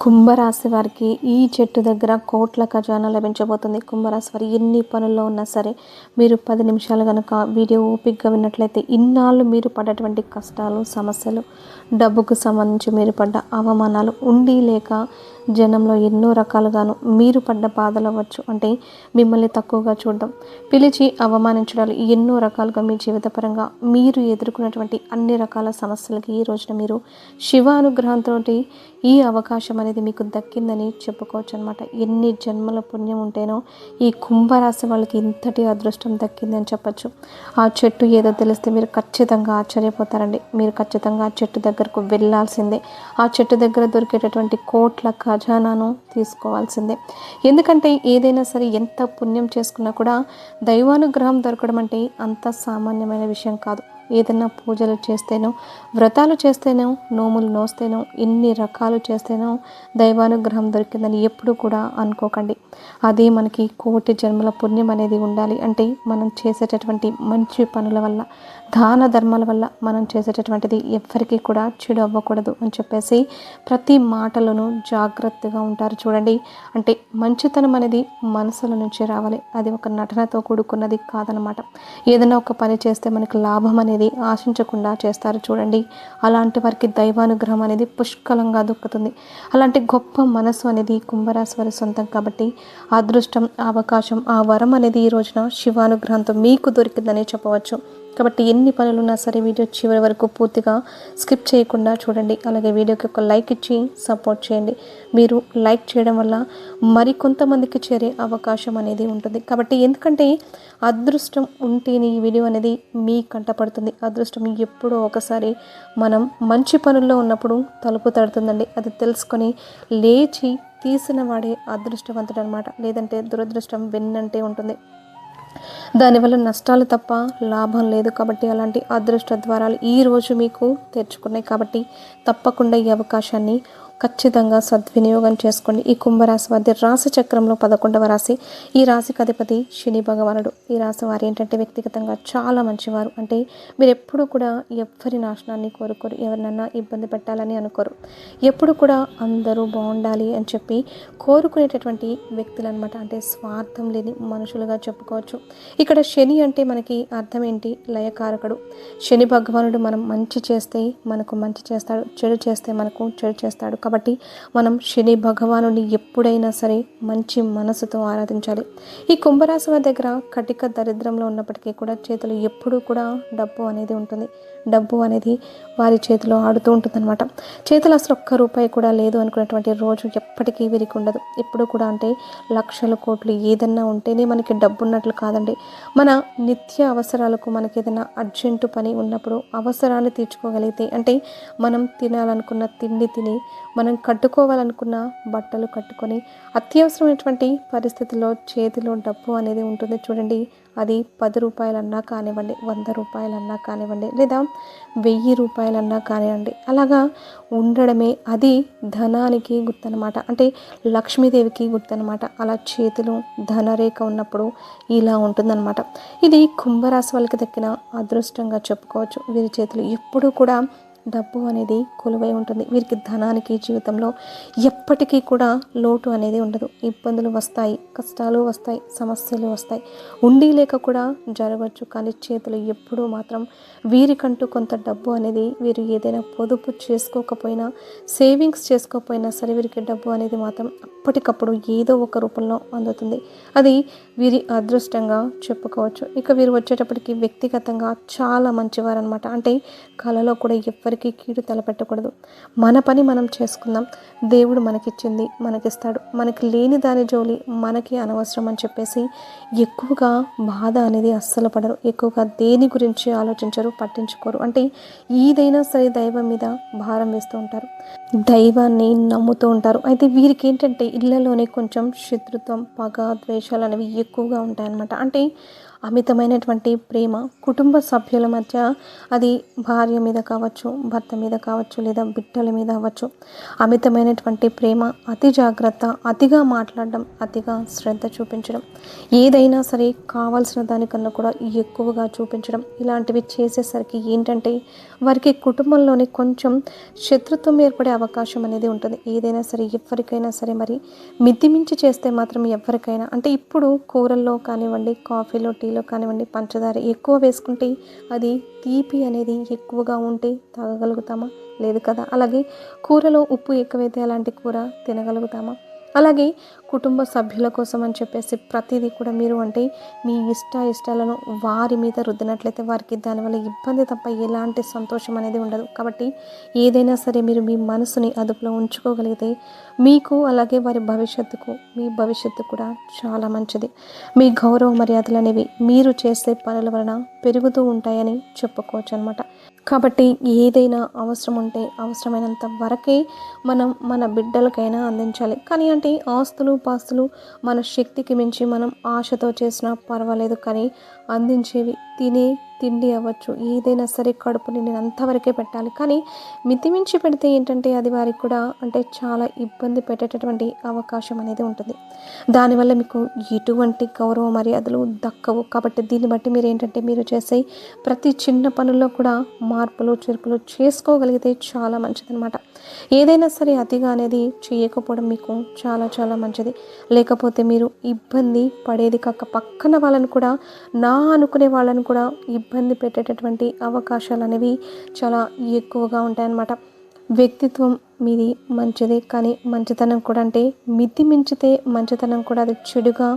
కుంభరాశి వారికి ఈ చెట్టు దగ్గర కోట్ల ఖజానా లభించబోతుంది. కుంభరాశి వారి ఎన్ని పనుల్లో ఉన్నా సరే మీరు పది నిమిషాలు కనుక వీడియో ఓపిక్గా విన్నట్లయితే ఇన్నాళ్ళు మీరు పడ్డటువంటి కష్టాలు సమస్యలు డబ్బుకు సంబంధించి మీరు పడ్డ అవమానాలు ఉండి లేక జనంలో ఎన్నో రకాలుగాను మీరు పడ్డ బాధలు అవ్వచ్చు. అంటే మిమ్మల్ని తక్కువగా చూడడం పిలిచి అవమానించడాలు ఎన్నో రకాలుగా మీ జీవితపరంగా మీరు ఎదుర్కొన్నటువంటి అన్ని రకాల సమస్యలకి ఈ రోజున మీరు శివ అనుగ్రహంతో ఈ అవకాశం అనేది మీకు దక్కిందని చెప్పుకోవచ్చు అనమాట ఎన్ని జన్మల పుణ్యం ఉంటేనో ఈ కుంభరాశి వాళ్ళకి ఇంతటి అదృష్టం దక్కింది అని చెప్పచ్చు. ఆ చెట్టు ఏదో తెలిస్తే మీరు ఖచ్చితంగా ఆశ్చర్యపోతారండి. మీరు ఖచ్చితంగా ఆ చెట్టు దగ్గరకు వెళ్ళాల్సిందే. ఆ చెట్టు దగ్గర దొరికేటటువంటి కోట్ల ఖజానాను తీసుకోవాల్సిందే. ఎందుకంటే ఏదైనా సరే ఎంత పుణ్యం చేసుకున్నా కూడా దైవానుగ్రహం దొరకడం అంటే అంత సామాన్యమైన విషయం కాదు. ఏదైనా పూజలు చేస్తేనో వ్రతాలు చేస్తేనో నోములు నోస్తేనో ఇన్ని రకాలు చేస్తేనో దైవానుగ్రహం దొరికిందని ఎప్పుడు కూడా అనుకోకండి. అదే మనకి కోటి జన్మల పుణ్యం అనేది ఉండాలి అంటే మనం చేసేటటువంటి మంచి పనుల వల్ల దాన ధర్మాల వల్ల మనం చేసేటటువంటిది ఎవ్వరికీ కూడా చెడు అవ్వకూడదు అని చెప్పేసి ప్రతి మాటలోనూ జాగ్రత్తగా ఉంటారు చూడండి. అంటే మంచితనం అనేది మనసుల నుంచి రావాలి. అది ఒక నటనతో కూడుకున్నది కాదనమాట. ఏదైనా ఒక పని చేస్తే మనకు లాభం అనేది ఆశించకుండా చేస్తారు చూడండి. అలాంటి వారికి దైవానుగ్రహం అనేది పుష్కలంగా దొక్కుతుంది. అలాంటి గొప్ప మనసు అనేది కుంభరాశి వారి సొంతం కాబట్టి అదృష్టం అవకాశం ఆ వరం అనేది ఈ రోజున శివానుగ్రహంతో మీకు దొరికిందని చెప్పవచ్చు. కాబట్టి ఎన్ని పనులున్నా సరే వీడియో చివరి వరకు పూర్తిగా స్కిప్ చేయకుండా చూడండి. అలాగే వీడియోకి ఒక లైక్ ఇచ్చి సపోర్ట్ చేయండి. మీరు లైక్ చేయడం వల్ల మరి కొంతమందికి చేరే అవకాశం అనేది ఉంటుంది. కాబట్టి ఎందుకంటే అదృష్టం ఉంటేనే ఈ వీడియో అనేది మీ కంటపడుతుంది అదృష్టం ఎప్పుడో ఒకసారి మనం మంచి పనుల్లో ఉన్నప్పుడు తలుపు తడుతుందండి. అది తెలుసుకొని లేచి తీసిన వాడే అదృష్టవంతుడు అనమాట లేదంటే దురదృష్టం వెన్నంటే ఉంటుంది. దానివల్ల నష్టాలు తప్ప లాభం లేదు కాబట్టి అలాంటి అదృష్ట ద్వారాలు ఈరోజు మీకు తెరుచుకున్నాయి కాబట్టి తప్పకుండా ఈ అవకాశాన్ని ఖచ్చితంగా సద్వినియోగం చేసుకోండి. ఈ కుంభరాశి వారి రాశి చక్రంలో పదకొండవ రాశి. ఈ రాశికి అధిపతి శని భగవానుడు. ఈ రాశి వారు ఏంటంటే వ్యక్తిగతంగా చాలా మంచివారు. అంటే మీరు ఎప్పుడు కూడా ఎవరి నాశనాన్ని కోరుకోరు ఎవరినన్నా ఇబ్బంది పెట్టాలని అనుకోరు. ఎప్పుడు కూడా అందరూ బాగుండాలి అని చెప్పి కోరుకునేటటువంటి వ్యక్తులు అనమాట అంటే స్వార్థం లేని మనుషులుగా చెప్పుకోవచ్చు. ఇక్కడ శని అంటే మనకి అర్థం ఏంటి? లయకారకుడు. శని భగవానుడు మనం మంచి చేస్తే మనకు మంచి చేస్తాడు చెడు చేస్తే మనకు చెడు చేస్తాడు. కాబట్టి మనం శని భగవానుని ఎప్పుడైనా సరే మంచి మనసుతో ఆరాధించాలి. ఈ కుంభరాశి వారి దగ్గర కటిక దరిద్రంలో ఉన్నప్పటికీ కూడా చేతులు ఎప్పుడూ కూడా డబ్బు అనేది ఉంటుంది. డబ్బు అనేది వారి చేతిలో ఆడుతూ ఉంటుందన్నమాట. చేతిలో అసలు ఒక్క రూపాయి కూడా లేదు అనుకున్నటువంటి రోజు ఎప్పటికీ వీరికి ఉండదు. ఎప్పుడు కూడా అంటే లక్షల కోట్లు ఏదన్నా ఉంటేనే మనకి డబ్బు ఉన్నట్లు కాదండి. మన నిత్య అవసరాలకు మనకి ఏదైనా అర్జెంటు పని ఉన్నప్పుడు అవసరాన్ని తీర్చుకోగలిగితే అంటే మనం తినాలనుకున్న తిండి తిని మనం కట్టుకోవాలనుకున్న బట్టలు కట్టుకొని అత్యవసరమైనటువంటి పరిస్థితుల్లో చేతిలో డబ్బు అనేది ఉంటుంది. చూడండి అది పది రూపాయలన్నా కానివ్వండి వంద రూపాయలన్నా కానివ్వండి లేదా వెయ్యి రూపాయలన్నా కానివ్వండి అలాగా ఉండడమే అది ధనానికి గుర్తనమాట అంటే లక్ష్మీదేవికి గుర్తనమాట అలా చేతిలో ధనరేఖ ఉన్నప్పుడు ఇలా ఉంటుందన్నమాట. ఇది కుంభరాశి వాళ్ళకి దక్కిన అదృష్టంగా చెప్పుకోవచ్చు. వీరి చేతులు ఎప్పుడూ కూడా డబ్బు అనేది కొలువై ఉంటుంది. వీరికి ధనానికి జీవితంలో ఎప్పటికీ కూడా లోటు అనేది ఉండదు. ఇబ్బందులు వస్తాయి కష్టాలు వస్తాయి సమస్యలు వస్తాయి. ఉండి లేక కూడా జరగవచ్చు. కానీ చేతులు ఎప్పుడూ మాత్రం వీరికంటూ కొంత డబ్బు అనేది వీరు ఏదైనా పొదుపు చేసుకోకపోయినా సేవింగ్స్ చేసుకోకపోయినా సరే వీరికి డబ్బు అనేది మాత్రం ఎప్పటికప్పుడు ఏదో ఒక రూపంలో అందుతుంది. అది వీరి అదృష్టంగా చెప్పుకోవచ్చు. ఇక వీరు వచ్చేటప్పటికి వ్యక్తిగతంగా చాలా మంచివారు అనమాట అంటే కళలో కూడా ఎవ్వరికీ కీడు తలపెట్టకూడదు. మన పని మనం చేసుకుందాం. దేవుడు మనకిచ్చింది మనకిస్తాడు. మనకి లేని దాని జోలి మనకి అనవసరం అని చెప్పేసి ఎక్కువగా బాధ అనేది అస్సలు పడరు. ఎక్కువగా దేని గురించి ఆలోచించరు పట్టించుకోరు. అంటే ఏదైనా సరే దైవం మీద భారం వేస్తూ ఉంటారు. దైవాన్ని నమ్ముతూ ఉంటారు. అయితే వీరికి ఏంటంటే ఇళ్ళలోనే కొంచెం శత్రుత్వం పగ ద్వేషాలు అనేవి ఎక్కువగా ఉంటాయన్నమాట. అంటే అమితమైనటువంటి ప్రేమ కుటుంబ సభ్యుల మధ్య అది భార్య మీద కావచ్చు భర్త మీద కావచ్చు లేదా బిడ్డల మీద అవ్వచ్చు. అమితమైనటువంటి ప్రేమ అతి జాగ్రత్త అతిగా మాట్లాడడం అతిగా శ్రద్ధ చూపించడం. ఏదైనా సరే కావాల్సిన దానికన్నా కూడా ఎక్కువగా చూపించడం. ఇలాంటివి చేసేసరికి ఏంటంటే వారికి కుటుంబంలోని కొంచెం శత్రుత్వం ఏర్పడే అవకాశం అనేది ఉంటుంది. ఏదైనా సరే ఎవరికైనా సరే మరి మితిమించి చేస్తే మాత్రం ఎవరికైనా అంటే ఇప్పుడు కూరల్లో కానివ్వండి కాఫీలో టీ టీలో కానివ్వండి పంచదార ఎక్కువ వేసుకుంటే అది తీపి అనేది ఎక్కువగా ఉంటే తాగగలుగుతామా? లేదు కదా? అలాగే కూరలో ఉప్పు ఎక్కువైతే అలాంటి కూర తినగలుగుతామా? అలాగే కుటుంబ సభ్యుల కోసం అని చెప్పేసి ప్రతిదీ కూడా మీరు అంటే మీ ఇష్ట ఇష్టాలను వారి మీద రుద్దినట్లయితే వారికి దానివల్ల ఇబ్బంది తప్ప ఎలాంటి సంతోషం అనేది ఉండదు. కాబట్టి ఏదైనా సరే మీరు మీ మనసుని అదుపులో ఉంచుకోగలిగితే మీకు అలాగే వారి భవిష్యత్తుకు మీ భవిష్యత్తు కూడా చాలా మంచిది. మీ గౌరవ మర్యాదలు అనేవి మీరు చేసే పనుల వలన పెరుగుతూ ఉంటాయని చెప్పుకోవచ్చు అనమాట కాబట్టి ఏదైనా అవసరం ఉంటే అవసరమైనంత వరకే మనం మన బిడ్డలకైనా అందించాలి. కానీ అంటే ఆస్తులు పాస్తులు మన శక్తికి మించి మనం ఆశతో చేసినా పర్వాలేదు. కానీ అందించేవి తినే తిండి అవ్వచ్చు ఏదైనా సరే కడుపుని నేను అంతవరకే పెట్టాలి. కానీ మితిమించి పెడితే ఏంటంటే అది వారికి కూడా అంటే చాలా ఇబ్బంది పెట్టేటటువంటి అవకాశం అనేది ఉంటుంది. దానివల్ల మీకు ఎటువంటి గౌరవ మర్యాదలు దక్కవు. కాబట్టి దీన్ని బట్టి మీరు ఏంటంటే మీరు చేసే ప్రతి చిన్న పనుల్లో కూడా మార్పులు చేర్పులు చేసుకోగలిగితే చాలా మంచిదన్నమాట. ఏదైనా సరే అతిగా అనేది చేయకపోవడం మీకు చాలా చాలా మంచిది. లేకపోతే మీరు ఇబ్బంది పడేది కాక పక్కన వాళ్ళని కూడా నా అనుకునే వాళ్ళని కూడా ఇబ్బంది పెట్టేటటువంటి అవకాశాలు అనేవి చాలా ఎక్కువగా ఉంటాయన్నమాట. వ్యక్తిత్వం మీది మంచిదే కానీ మంచితనం కూడా అంటే మితి మించితే మంచితనం కూడా అది చెడుగా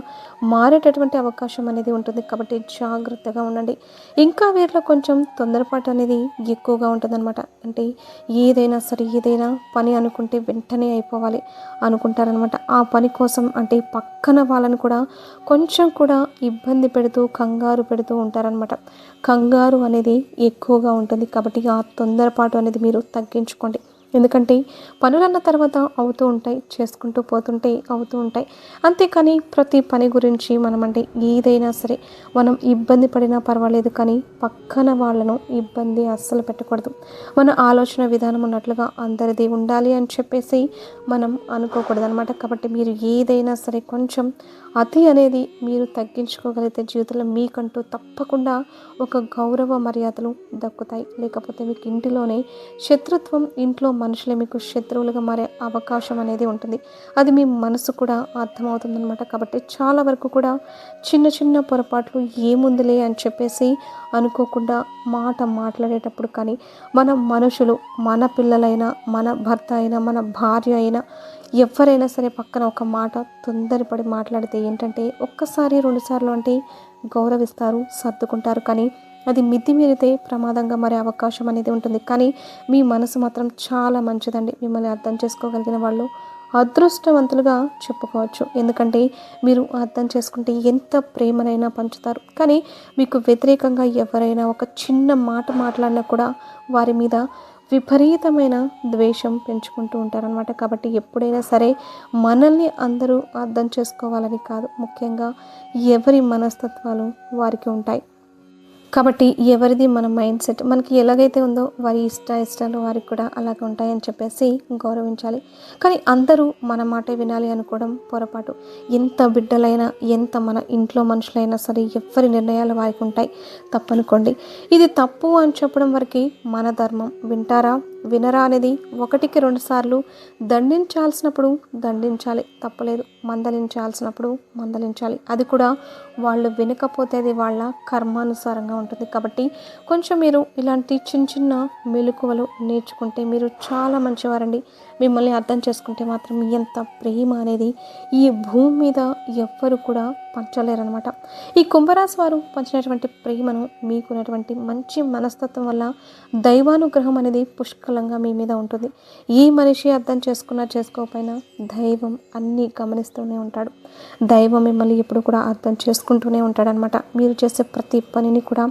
మారేటటువంటి అవకాశం అనేది ఉంటుంది. కాబట్టి జాగ్రత్తగా ఉండండి. ఇంకా వీరిలో కొంచెం తొందరపాటు అనేది ఎక్కువగా ఉంటుందన్నమాట. అంటే ఏదైనా సరే ఏదైనా పని అనుకుంటే వెంటనే అయిపోవాలి అనుకుంటారనమాట ఆ పని కోసం అంటే పక్కన వాళ్ళని కూడా కొంచెం కూడా ఇబ్బంది పెడుతూ కంగారు పెడుతూ ఉంటారనమాట కంగారు అనేది ఎక్కువగా ఉంటుంది. కాబట్టి ఆ తొందరపాటు అనేది మీరు తగ్గించుకోండి. ఎందుకంటే పనులన్న తర్వాత అవుతూ ఉంటాయి చేసుకుంటూ పోతుంటే అవుతూ ఉంటాయి. అంతేకాని ప్రతి పని గురించి మనం అంటే ఏదైనా సరే మనం ఇబ్బంది పడినా పర్వాలేదు కానీ పక్కన వాళ్ళను ఇబ్బంది అస్సలు పెట్టకూడదు. మన ఆలోచన విధానం ఉన్నట్లుగా అందరిది ఉండాలి అని చెప్పేసి మనం అనుకోకూడదు అనమాట కాబట్టి మీరు ఏదైనా సరే కొంచెం అతి అనేది మీరు తగ్గించుకోగలిగితే జీవితంలో మీకంటూ తప్పకుండా ఒక గౌరవ మర్యాదలు దక్కుతాయి. లేకపోతే మీకు ఇంటిలోనే శత్రుత్వం ఇంట్లో మనుషులే మీకు శత్రువులుగా మారే అవకాశం అనేది ఉంటుంది. అది మీ మనసు కూడా అర్థమవుతుందనమాట కాబట్టి చాలా వరకు కూడా చిన్న చిన్న పొరపాట్లు ఏముందిలే అని చెప్పేసి అనుకోకుండా మాట మాట్లాడేటప్పుడు కానీ మన మనుషులు మన పిల్లలైనా మన భర్త అయినా మన భార్య అయినా ఎవరైనా సరే పక్కన ఒక మాట తొందరపడి మాట్లాడితే ఏంటంటే ఒక్కసారి రెండుసార్లు అంటే గౌరవిస్తారు సర్దుకుంటారు. కానీ అది మితిమీరితే ప్రమాదంగా మారే అవకాశం అనేది ఉంటుంది. కానీ మీ మనసు మాత్రం చాలా మంచిదండి. మిమ్మల్ని అర్థం చేసుకోగలిగిన వాళ్ళు అదృష్టవంతులుగా చెప్పుకోవచ్చు. ఎందుకంటే మీరు అర్థం చేసుకుంటే ఎంత ప్రేమనైనా పంచుతారు. కానీ మీకు వ్యతిరేకంగా ఎవరైనా ఒక చిన్న మాట మాట్లాడినా కూడా వారి మీద విపరీతమైన ద్వేషం పెంచుకుంటూ ఉంటారనమాట కాబట్టి ఎప్పుడైనా సరే మనల్ని అందరూ అర్థం చేసుకోవాలని కాదు. ముఖ్యంగా ఎవరి మనస్తత్వాలు వారికి ఉంటాయి. కాబట్టి ఎవరిది మన మైండ్ సెట్? మనకి ఎలాగైతే ఉందో వారి ఇష్ట ఇష్టాలు వారికి కూడా అలాగే ఉంటాయని చెప్పేసి గౌరవించాలి. కానీ అందరూ మన మాట వినాలి అనుకోవడం పొరపాటు. ఎంత బిడ్డలైనా ఎంత మన ఇంట్లో మనుషులైనా సరే ఎవరి నిర్ణయాలు వారికి ఉంటాయి? తప్పనుకోండి. ఇది తప్పు అని చెప్పడం వరకు మన ధర్మం. వింటారా? వినరా అనేది ఒకటికి రెండు సార్లు. దండించాల్సినప్పుడు దండించాలి తప్పలేదు. మందలించాల్సినప్పుడు మందలించాలి. అది కూడా వాళ్ళు వినకపోతే అది వాళ్ళ కర్మానుసారంగా ఉంటుంది. కాబట్టి కొంచెం మీరు ఇలాంటి చిన్న చిన్న మెలకువలు నేర్చుకుంటే మీరు చాలా మంచివారండి. మిమ్మల్ని అర్థం చేసుకుంటే మాత్రం ఎంత ప్రేమ అనేది ఈ భూమి మీద ఎవ్వరు కూడా పంచలేరనమాట ఈ కుంభరాశి వారు పంచినటువంటి ప్రేమను మీకున్నటువంటి మంచి మనస్తత్వం వల్ల దైవానుగ్రహం అనేది పుష్కలంగా మీ మీద ఉంటుంది. ఈ మనిషి అర్థం చేసుకున్నా చేసుకోకపోయినా దైవం అన్నీ గమనిస్తూనే ఉంటాడు. దైవం మిమ్మల్ని ఎప్పుడు కూడా అర్థం చేసుకుంటూనే ఉంటాడనమాట మీరు చేసే ప్రతి పనిని కూడా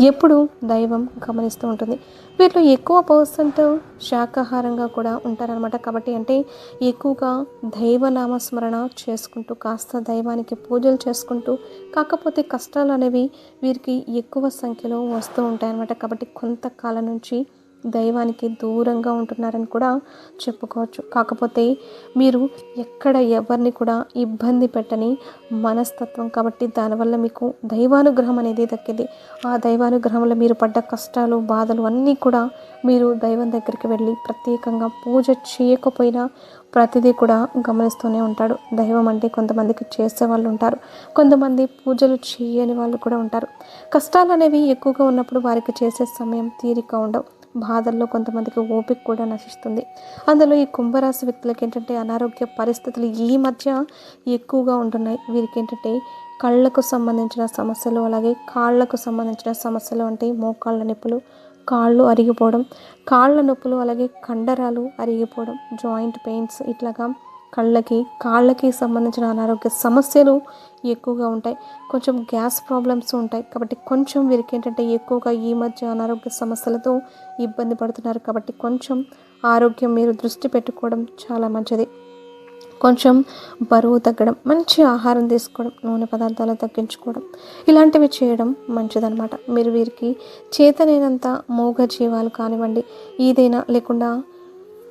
ఎప్పుడు దైవం గమనిస్తూ ఉంటుంది. వీళ్ళు ఎక్కువ పర్సెంట్ శాకాహారంగా కూడా ఉంటారనమాట కాబట్టి అంటే ఎక్కువగా దైవనామస్మరణ చేసుకుంటూ కాస్త దైవానికి పూజలు చేసుకుంటూ కాకపోతే కష్టాలు అనేవి వీరికి ఎక్కువ సంఖ్యలో వస్తూ ఉంటాయన్నమాట. కాబట్టి కొంతకాలం నుంచి దైవానికి దూరంగా ఉంటున్నారని కూడా చెప్పుకోవచ్చు. కాకపోతే మీరు ఎక్కడ ఎవరిని కూడా ఇబ్బంది పెట్టని మనస్తత్వం కాబట్టి దానివల్ల మీకు దైవానుగ్రహం అనేది దక్కింది. ఆ దైవానుగ్రహంలో మీరు పడ్డ కష్టాలు బాధలు అన్నీ కూడా మీరు దైవం దగ్గరికి వెళ్ళి ప్రత్యేకంగా పూజ చేయకపోయినా ప్రతిదీ కూడా గమనిస్తూనే ఉంటాడు. దైవం అంటే కొంతమందికి చేసే వాళ్ళు ఉంటారు. కొంతమంది పూజలు చేయని వాళ్ళు కూడా ఉంటారు. కష్టాలు అనేవి ఎక్కువగా ఉన్నప్పుడు వారికి చేసే సమయం తీరిక ఉండవు. బాధల్లో కొంతమందికి ఓపిక కూడా నశిస్తుంది. అందులో ఈ కుంభరాశి వ్యక్తులకి ఏంటంటే అనారోగ్య పరిస్థితులు ఈ మధ్య ఎక్కువగా ఉంటున్నాయి. వీరికి ఏంటంటే కళ్ళకు సంబంధించిన సమస్యలు అలాగే కాళ్ళకు సంబంధించిన సమస్యలు అంటే మోకాళ్ళ నొప్పులు కాళ్ళు అరిగిపోవడం కాళ్ళ నొప్పులు అలాగే కండరాలు అరిగిపోవడం జాయింట్ పెయిన్స్ ఇట్లాగా కళ్ళకి కాళ్ళకి సంబంధించిన అనారోగ్య సమస్యలు ఎక్కువగా ఉంటాయి. కొంచెం గ్యాస్ ప్రాబ్లమ్స్ ఉంటాయి. కాబట్టి కొంచెం వీరికి ఏంటంటే ఎక్కువగా ఈ మధ్య అనారోగ్య సమస్యలతో ఇబ్బంది పడుతున్నారు. కాబట్టి కొంచెం ఆరోగ్యం మీరు దృష్టి పెట్టుకోవడం చాలా మంచిది. కొంచెం బరువు తగ్గడం మంచి ఆహారం తీసుకోవడం నూనె పదార్థాలు తగ్గించుకోవడం ఇలాంటివి చేయడం మంచిదన్నమాట. మీరు వీరికి చేతనైనంత మూగ జీవాలు కానివ్వండి ఏదైనా లేకుండా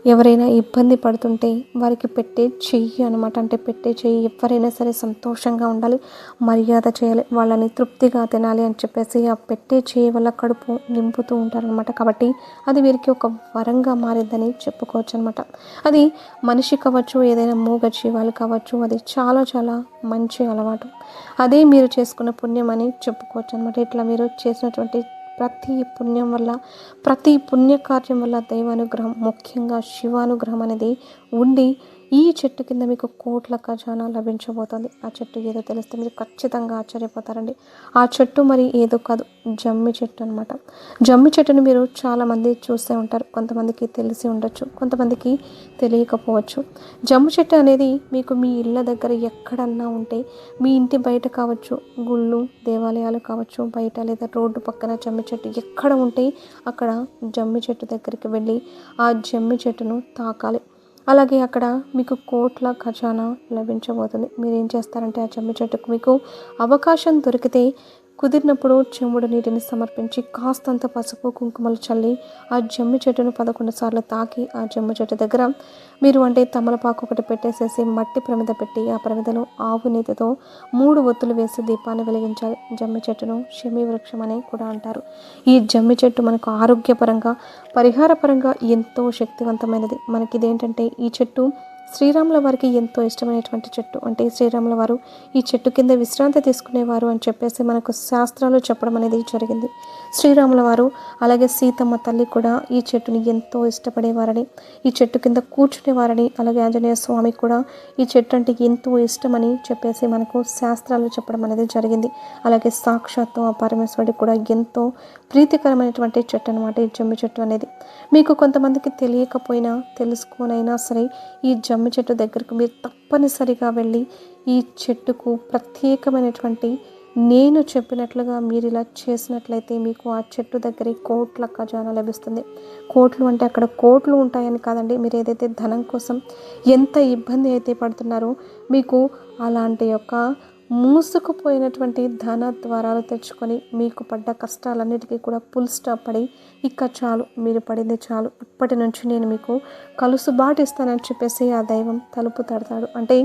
ఎవరైనా ఇబ్బంది పడుతుంటే వారికి పెట్టే చెయ్యి అనమాట అంటే పెట్టే చెయ్యి ఎవరైనా సరే సంతోషంగా ఉండాలి మర్యాద చేయాలి వాళ్ళని తృప్తిగా తినాలి అని చెప్పేసి ఆ పెట్టే చెయ్యి వల్ల కడుపు నింపుతూ ఉంటారనమాట కాబట్టి అది వీరికి ఒక వరంగా మారిందని చెప్పుకోవచ్చు అనమాట అది మనిషి కావచ్చు ఏదైనా మూగ జీవాలు కావచ్చు అది చాలా చాలా మంచి అలవాటు. అదే మీరు చేసుకున్న పుణ్యం అని చెప్పుకోవచ్చు అనమాట ఇట్లా మీరు చేసినటువంటి ప్రతి పుణ్యం వల్ల ప్రతి పుణ్యకార్యం వల్ల దైవానుగ్రహం ముఖ్యంగా శివానుగ్రహం అనేది ఉండి ఈ చెట్టు కింద మీకు కోట్ల ఖజానా లభించబోతుంది. ఆ చెట్టు ఏదో తెలిస్తే మీరు ఖచ్చితంగా ఆశ్చర్యపోతారండి. ఆ చెట్టు మరి ఏదో కాదు జమ్మి చెట్టు అనమాట జమ్మి చెట్టును మీరు చాలామంది చూస్తే ఉంటారు కొంతమందికి తెలిసి ఉండొచ్చు కొంతమందికి తెలియకపోవచ్చు. జమ్మి చెట్టు అనేది మీకు మీ ఇళ్ళ దగ్గర ఎక్కడన్నా ఉంటే మీ ఇంటి బయట కావచ్చు గుళ్ళు దేవాలయాలు కావచ్చు బయట లేదా రోడ్డు పక్కన జమ్మి చెట్టు ఎక్కడ ఉంటే అక్కడ జమ్మి చెట్టు దగ్గరికి వెళ్ళి ఆ జమ్మి చెట్టును తాకాలి. అలాగే అక్కడ మీకు కోట్ల ఖజానా లభించబోతుంది. మీరు ఏం చేస్తారంటే ఆ జమ్మి చెట్టుకు మీకు అవకాశం దొరికితే కుదిరినప్పుడు చెంబుడు నీటిని సమర్పించి కాస్తంత పసుపు కుంకుమలు చల్లి ఆ జమ్మి చెట్టును పదకొండు సార్లు తాకి ఆ జమ్మి చెట్టు దగ్గర మీరు అంటే తమలపాకు ఒకటి పెట్టేసేసి మట్టి ప్రమిద పెట్టి ఆ ప్రమిదలో ఆవు నీతితో మూడు ఒత్తులు వేసి దీపాన్ని వెలిగించాలి. జమ్మి చెట్టును షమి వృక్షం అని కూడా అంటారు. ఈ జమ్మి చెట్టు మనకు ఆరోగ్యపరంగా పరిహారపరంగా ఎంతో శక్తివంతమైనది. మనకి ఇదేంటంటే ఈ చెట్టు శ్రీరాముల వారికి ఎంతో ఇష్టమైనటువంటి చెట్టు. అంటే శ్రీరాముల వారు ఈ చెట్టు కింద విశ్రాంతి తీసుకునేవారు అని చెప్పేసి మనకు శాస్త్రాలు చెప్పడం అనేది జరిగింది. శ్రీరాముల వారు అలాగే సీతమ్మ తల్లి కూడా ఈ చెట్టుని ఎంతో ఇష్టపడేవారని ఈ చెట్టు కింద కూర్చునేవారని అలాగే ఆంజనేయ స్వామి కూడా ఈ చెట్టు అంటే ఎంతో ఇష్టమని చెప్పేసి మనకు శాస్త్రాలు చెప్పడం అనేది జరిగింది. అలాగే సాక్షాత్తు ఆ పరమేశ్వరుడికి కూడా ఎంతో ప్రీతికరమైనటువంటి చెట్టు అనమాట ఈ జమ్మి చెట్టు అనేది. మీకు కొంతమందికి తెలియకపోయినా తెలుసుకోనైనా సరే ఈ జమ్మి చెట్టు దగ్గరకు మీరు తప్పనిసరిగా వెళ్ళి ఈ చెట్టుకు ప్రత్యేకమైనటువంటి నేను చెప్పినట్లుగా మీరు ఇలా చేసినట్లయితే మీకు ఆ చెట్టు దగ్గర కోట్ల ఖజానా లభిస్తుంది. కోట్లు అంటే అక్కడ కోట్లు ఉంటాయని కాదండి. మీరు ఏదైతే ధనం కోసం ఎంత ఇబ్బంది అయితే పడుతున్నారో మీకు అలాంటి యొక్క మూసుకుపోయినటువంటి ధన ద్వారాలు తెచ్చుకొని మీకు పడ్డ కష్టాలన్నిటికీ కూడా ఫుల్ స్టాప్ పడి ఇక చాలు మీరు పడింది చాలు. ఇప్పటి నుంచి నేను మీకు కలుసుబాటిస్తానని చెప్పేసి ఆ దైవం తలుపు తడతాడు. అంటే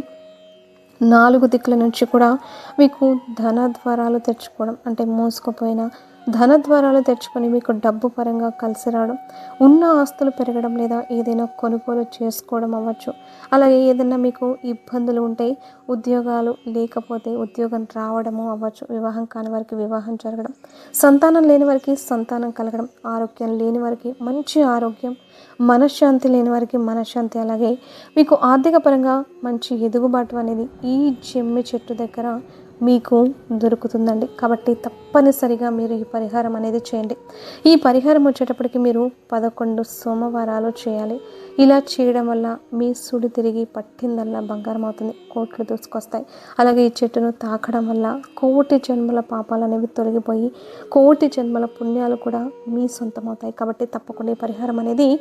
నాలుగు దిక్కుల నుంచి కూడా మీకు ధన ద్వారాలు తెచ్చుకోవడం అంటే మోసుకుపోయిన ధన ద్వారాలు తెచ్చుకొని మీకు డబ్బు పరంగా కలిసి రావడం ఉన్న ఆస్తులు పెరగడం లేదా ఏదైనా కొనుగోలు చేసుకోవడం అవ్వచ్చు. అలాగే ఏదైనా మీకు ఇబ్బందులు ఉంటే ఉద్యోగాలు లేకపోతే ఉద్యోగం రావడము అవ్వచ్చు. వివాహం కాని వారికి వివాహం జరగడం సంతానం లేని వారికి సంతానం కలగడం ఆరోగ్యం లేని వారికి మంచి ఆరోగ్యం మనశ్శాంతి లేని వారికి మనశ్శాంతి. అలాగే మీకు ఆర్థిక పరంగా మంచి ఎదుగుబాటు అనేది ఈ జమ్మి చెట్టు దగ్గర మీకు దొరుకుతుందండి. కాబట్టి తప్పనిసరిగా మీరు ఈ పరిహారం అనేది చేయండి. ఈ పరిహారం వచ్చేటప్పటికి మీరు పదకొండు సోమవారాలు చేయాలి. ఇలా చేయడం వల్ల మీ సుడి తిరిగి పట్టిందల్లా బంగారం అవుతుంది. కోట్లు దూసుకొస్తాయి. అలాగే ఈ చెట్టును తాకడం వల్ల కోటి జన్మల పాపాలు అనేవి తొలగిపోయి కోటి జన్మల పుణ్యాలు కూడా మీ సొంతం అవుతాయి కాబట్టి తప్పకుండా ఈ పరిహారం అనేది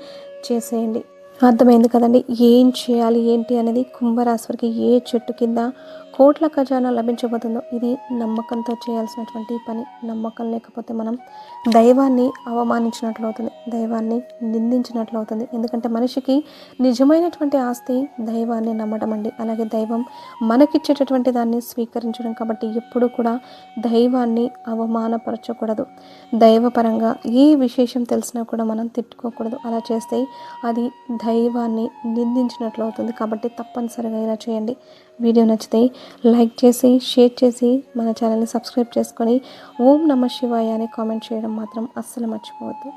చేసేయండి. అర్థమైంది కదండి. ఏం చేయాలి ఏంటి అనేది కుంభరాశివారికి ఏ చెట్టు కింద కోట్ల ఖజానా లభించబోతుందో ఇది నమ్మకంతో చేయాల్సినటువంటి పని. నమ్మకం లేకపోతే మనం దైవాన్ని అవమానించినట్లు అవుతుంది దైవాన్ని నిందించినట్లు అవుతుంది. ఎందుకంటే మనిషికి నిజమైనటువంటి ఆస్తి దైవాన్ని నమ్మడం అండి. అలాగే దైవం మనకిచ్చేటటువంటి దాన్ని స్వీకరించడం కాబట్టి ఎప్పుడు కూడా దైవాన్ని అవమానపరచకూడదు. దైవపరంగా ఏ విశేషం తెలిసినా కూడా మనం తిట్టుకోకూడదు. అలా చేస్తే అది దైవాన్ని నిందించినట్లు అవుతుంది. కాబట్టి తప్పనిసరిగా ఇలా చేయండి. వీడియో నచ్చితే లైక్ చేసి షేర్ చేసి మన ఛానల్ని సబ్స్క్రైబ్ చేసుకొని ఓం నమ శివాయ అని కామెంట్ చేయడం మాత్రం అస్సలు మర్చిపోవద్దు.